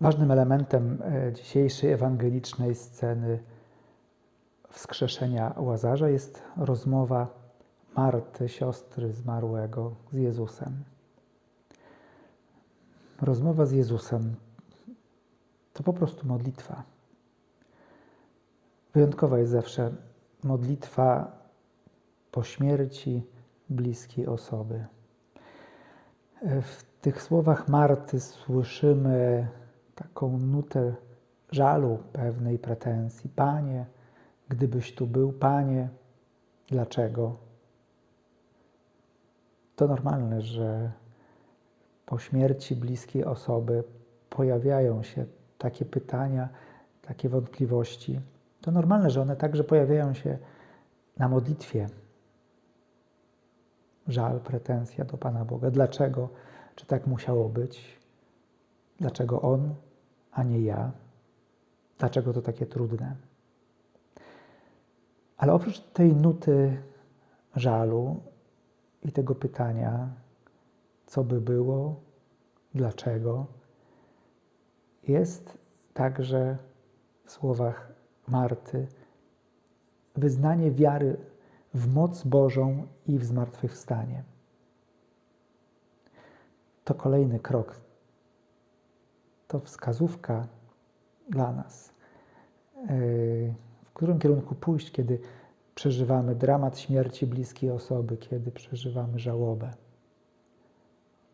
Ważnym elementem e, dzisiejszej ewangelicznej sceny wskrzeszenia Łazarza jest rozmowa Marty, siostry zmarłego, z Jezusem. Rozmowa z Jezusem to po prostu modlitwa. Wyjątkowa jest zawsze modlitwa po śmierci bliskiej osoby. W tych słowach Marty słyszymy taką nutę żalu, pewnej pretensji. Panie, gdybyś tu był, Panie, dlaczego? To normalne, że po śmierci bliskiej osoby pojawiają się takie pytania, takie wątpliwości. To normalne, że one także pojawiają się na modlitwie. Żal, pretensja do Pana Boga. Dlaczego? Czy tak musiało być? Dlaczego On, a nie ja? Dlaczego to takie trudne? Ale oprócz tej nuty żalu i tego pytania, co by było, dlaczego, jest także w słowach Marty wyznanie wiary w moc Bożą i w zmartwychwstanie. To kolejny krok, to wskazówka dla nas, yy, w którym kierunku pójść, kiedy przeżywamy dramat śmierci bliskiej osoby, kiedy przeżywamy żałobę.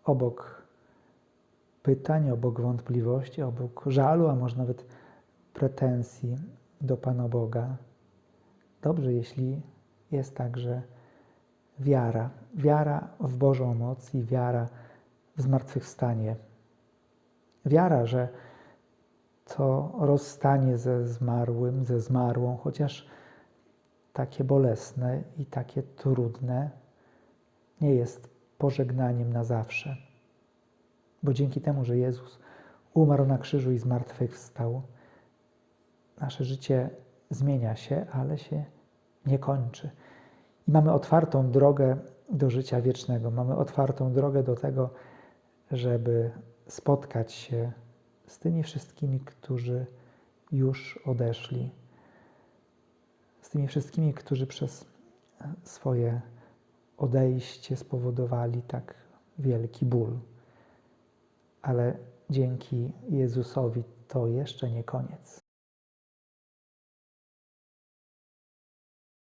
Obok pytań, obok wątpliwości, obok żalu, a może nawet pretensji do Pana Boga, dobrze, jeśli jest także wiara. Wiara w Bożą moc i wiara w zmartwychwstanie. Wiara, że to rozstanie ze zmarłym, ze zmarłą, chociaż takie bolesne i takie trudne, nie jest pożegnaniem na zawsze. Bo dzięki temu, że Jezus umarł na krzyżu i zmartwychwstał, nasze życie zmienia się, ale się nie kończy. I mamy otwartą drogę do życia wiecznego. Mamy otwartą drogę do tego, żeby spotkać się z tymi wszystkimi, którzy już odeszli, z tymi wszystkimi, którzy przez swoje odejście spowodowali tak wielki ból. Ale dzięki Jezusowi to jeszcze nie koniec.